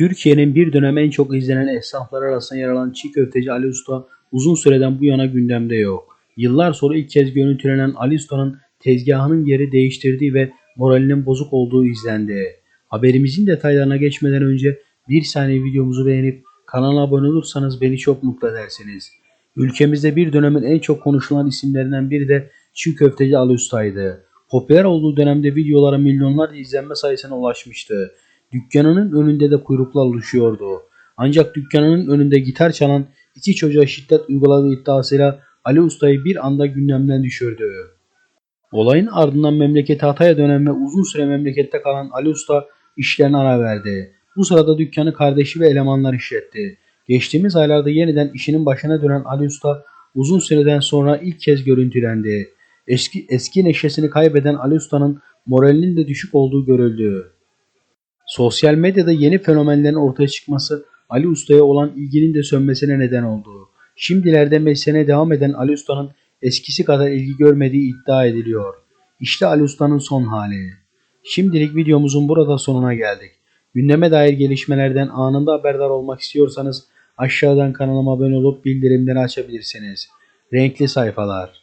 Türkiye'nin bir dönem en çok izlenen esnaflar arasında yer alan çiğ köfteci Ali Usta uzun süreden bu yana gündemde yok. Yıllar sonra ilk kez görüntülenen Ali Usta'nın tezgahının yeri değiştirdiği ve moralinin bozuk olduğu izlendi. Haberimizin detaylarına geçmeden önce bir saniye videomuzu beğenip kanala abone olursanız beni çok mutlu edersiniz. Ülkemizde bir dönemin en çok konuşulan isimlerinden biri de çiğ köfteci Ali Usta'ydı. Popüler olduğu dönemde videolara milyonlarca izlenme sayısına ulaşmıştı. Dükkanının önünde de kuyruklar oluşuyordu. Ancak dükkanının önünde gitar çalan iki çocuğa şiddet uyguladığı iddiasıyla Ali Usta'yı bir anda gündemden düşürdü. Olayın ardından memleketi Hatay'a dönen ve uzun süre memlekette kalan Ali Usta işlerine ara verdi. Bu sırada dükkanı kardeşi ve elemanlar işletti. Geçtiğimiz aylarda yeniden işinin başına dönen Ali Usta uzun süreden sonra ilk kez görüntülendi. Eski, eski neşesini kaybeden Ali Usta'nın moralinin de düşük olduğu görüldü. Sosyal medyada yeni fenomenlerin ortaya çıkması Ali Usta'ya olan ilginin de sönmesine neden oldu. Şimdilerde mesleğine devam eden Ali Usta'nın eskisi kadar ilgi görmediği iddia ediliyor. İşte Ali Usta'nın son hali. Şimdilik videomuzun burada sonuna geldik. Gündeme dair gelişmelerden anında haberdar olmak istiyorsanız aşağıdan kanalıma abone olup bildirimleri açabilirsiniz. Renkli sayfalar.